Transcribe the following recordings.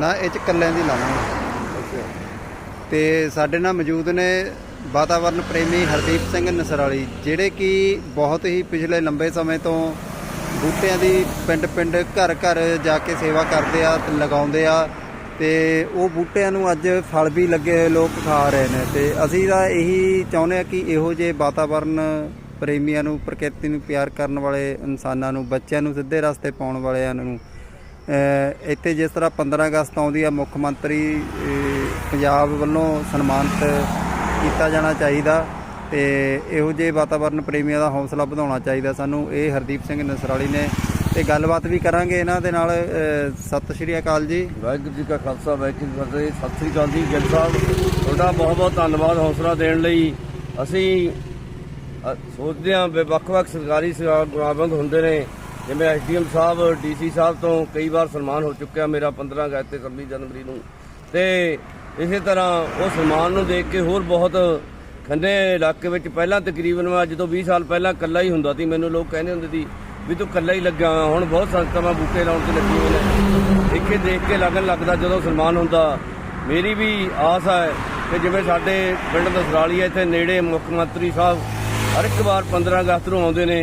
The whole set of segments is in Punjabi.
ਨਾ, ਇਹ ਚ ਕੱਲਿਆਂ ਦੀ ਲਾਵਾਂਗੇ ਤੇ ਸਾਡੇ ਨਾਲ ਮੌਜੂਦ ਨੇ ਵਾਤਾਵਰਨ ਪ੍ਰੇਮੀ ਹਰਦੀਪ ਸਿੰਘ ਨਸਰਾਲੀ, ਜਿਹੜੇ ਕਿ ਬਹੁਤ ਹੀ ਪਿਛਲੇ ਲੰਬੇ ਸਮੇਂ ਤੋਂ ਬੂਟਿਆਂ ਦੀ ਪਿੰਡ ਪਿੰਡ ਘਰ ਘਰ ਜਾ ਕੇ ਸੇਵਾ ਕਰਦੇ ਆ ਤੇ ਲਗਾਉਂਦੇ ਆ। ਤੇ ਉਹ ਬੂਟਿਆਂ ਨੂੰ ਅੱਜ ਫਲ ਵੀ ਲੱਗੇ ਹੋਏ ਲੋਕ ਖਾ ਰਹੇ ਨੇ। ਤੇ ਅਸੀਂ ਤਾਂ ਇਹੀ ਚਾਹੁੰਦੇ ਆ ਕਿ ਇਹੋ ਜਿਹੇ ਵਾਤਾਵਰਨ ਪ੍ਰੇਮੀਆਂ ਨੂੰ, ਪ੍ਰਕਿਰਤੀ ਨੂੰ ਪਿਆਰ ਕਰਨ ਵਾਲੇ ਇਨਸਾਨਾਂ ਨੂੰ, ਬੱਚਿਆਂ ਨੂੰ ਸਿੱਧੇ ਰਸਤੇ ਪਾਉਣ ਵਾਲਿਆਂ ਨੂੰ ਇੱਥੇ ਜਿਸ ਤਰ੍ਹਾਂ 15 ਅਗਸਤ ਆਉਂਦੀ ਆ, ਮੁੱਖ ਮੰਤਰੀ ਪੰਜਾਬ ਵੱਲੋਂ ਸਨਮਾਨਿਤ ਕੀਤਾ ਜਾਣਾ ਚਾਹੀਦਾ ਤੇ ਇਹੋ ਜਿਹੇ ਵਾਤਾਵਰਨ ਪ੍ਰੇਮੀਆਂ ਦਾ ਹੌਸਲਾ ਵਧਾਉਣਾ ਚਾਹੀਦਾ ਸਾਨੂੰ। ਇਹ ਹਰਦੀਪ ਸਿੰਘ ਨਸਰਾਲੀ ਨੇ ਤੇ ਗੱਲਬਾਤ ਵੀ ਕਰਾਂਗੇ ਇਹਨਾਂ ਦੇ ਨਾਲ। ਸਤਿ ਸ਼੍ਰੀ ਅਕਾਲ ਜੀ। ਵਾਹਿਗੁਰੂ ਜੀ ਕਾ ਖਾਲਸਾ, ਵਾਹਿਗੁਰੂ ਜੀ ਕੀ ਫਤਿਹ। ਸਤਿ ਸ੍ਰੀ ਅਕਾਲ ਜੀ, ਗਿੱਲ ਸਾਹਿਬ। ਤੁਹਾਡਾ ਬਹੁਤ ਬਹੁਤ ਧੰਨਵਾਦ ਹੌਸਲਾ ਦੇਣ ਲਈ। ਅਸੀਂ ਸੋਚਦੇ ਹਾਂ ਵੱਖ-ਵੱਖ ਸਰਕਾਰੀ ਸਮਾਗਮ ਹੁੰਦੇ ਨੇ। ਜਿਵੇਂ ਐਸਡੀਐਮ ਸਾਹਿਬ, ਡੀਸੀ ਸਾਹਿਬ ਤੋਂ ਕਈ ਵਾਰ ਸਨਮਾਨ ਹੋ ਚੁੱਕਿਆ ਮੇਰਾ 15 ਅਗਸਤ ਤੇ 26 ਜਨਵਰੀ ਨੂੰ। ਤੇ ਇਸੇ ਤਰ੍ਹਾਂ ਉਹ ਸਨਮਾਨ ਨੂੰ ਦੇਖ ਕੇ ਹੋਰ ਬਹੁਤ ਖੰਨੇ ਇਲਾਕੇ ਵਿੱਚ ਪਹਿਲਾਂ ਤਕਰੀਬਨ ਮੈਂ ਜਦੋਂ 20 ਸਾਲ ਪਹਿਲਾਂ ਇਕੱਲਾ ਹੀ ਹੁੰਦਾ ਸੀ। ਮੈਨੂੰ ਲੋਕ ਕਹਿੰਦੇ ਹੁੰਦੇ ਸੀ ਵੀ ਤੂੰ ਇਕੱਲਾ ਹੀ ਲੱਗਾ ਹੁਣ ਬਹੁਤ ਸੰਸਥਾਵਾਂ ਬੂਟੇ ਲਾਉਣ ਤੇ ਲੱਗੀ ਹੋਈ ਨੇ। ਦੇਖੇ ਦੇਖ ਕੇ ਲੱਗਣ ਲੱਗਦਾ ਜਦੋਂ ਸਨਮਾਨ ਹੁੰਦਾ, ਮੇਰੀ ਵੀ ਆਸ ਹੈ ਕਿ ਜਿਵੇਂ ਸਾਡੇ ਪਿੰਡ ਦਸਰਾਲੀ ਹੈ, ਇੱਥੇ ਨੇੜੇ ਮੁੱਖ ਮੰਤਰੀ ਸਾਹਿਬ ਹਰ ਇੱਕ ਵਾਰ 15 ਅਗਸਤ ਨੂੰ ਆਉਂਦੇ ਨੇ।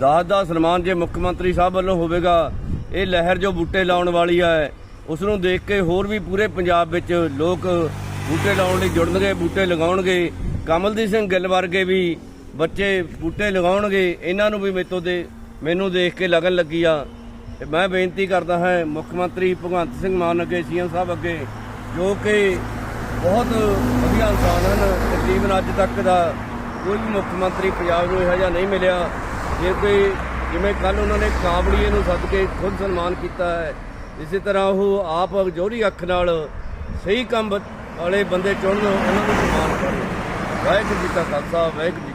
ਦਾਸ ਦਾ ਸਨਮਾਨ ਜੇ ਮੁੱਖ ਮੰਤਰੀ ਸਾਹਿਬ ਵੱਲੋਂ ਹੋਵੇਗਾ, ਇਹ ਲਹਿਰ ਜੋ ਬੂਟੇ ਲਾਉਣ ਵਾਲੀ ਹੈ ਉਸ ਨੂੰ ਦੇਖ ਕੇ ਹੋਰ ਵੀ ਪੂਰੇ ਪੰਜਾਬ ਵਿੱਚ ਲੋਕ ਬੂਟੇ ਲਾਉਣ ਲਈ ਜੁੜਨਗੇ, ਬੂਟੇ ਲਗਾਉਣਗੇ। ਕਮਲਦੀਪ ਸਿੰਘ ਗਿੱਲ ਵਰਗੇ ਵੀ ਬੱਚੇ ਬੂਟੇ ਲਗਾਉਣਗੇ, ਇਹਨਾਂ ਨੂੰ ਵੀ ਮੇਤੋਂ ਦੇ ਮੈਨੂੰ ਦੇਖ ਕੇ ਲਗਨ ਲੱਗੀ ਆ। ਤੇ ਮੈਂ ਬੇਨਤੀ ਕਰਦਾ ਹਾਂ ਮੁੱਖ ਮੰਤਰੀ ਭਗਵੰਤ ਸਿੰਘ ਮਾਨ ਅੱਗੇ, ਸੀਐਮ ਸਾਹਿਬ ਅੱਗੇ, ਜੋ ਕਿ ਬਹੁਤ ਵਧੀਆ ਇਨਸਾਨ ਹਨ ਤਕਰੀਬਨ ਅੱਜ ਤੱਕ ਦਾ ਕੋਈ ਵੀ ਮੁੱਖ ਮੰਤਰੀ ਪੰਜਾਬ ਨੂੰ ਇਹੋ ਜਿਹਾ ਨਹੀਂ ਮਿਲਿਆ। ਜੇ ਕੋਈ ਜਿਵੇਂ ਕੱਲ ਉਹਨਾਂ ਨੇ ਕਾਬਲੀਏ ਨੂੰ ਸੱਦ ਕੇ ਖੁਦ ਸਨਮਾਨ ਕੀਤਾ ਹੈ, ਇਸੇ ਤਰ੍ਹਾਂ ਉਹ ਆਪ ਜੋਰੀ ਅੱਖ ਨਾਲ ਸਹੀ ਕੰਮ ਵਾਲੇ ਬੰਦੇ ਚੁਣਨ, ਉਹਨਾਂ ਨੂੰ ਸਨਮਾਨ ਕਰਨ। ਵਾਹਿਗੁਰੂ ਜੀ ਕਾ ਖਾਲਸਾ, ਵਾਹਿਗੁਰੂ ਜੀ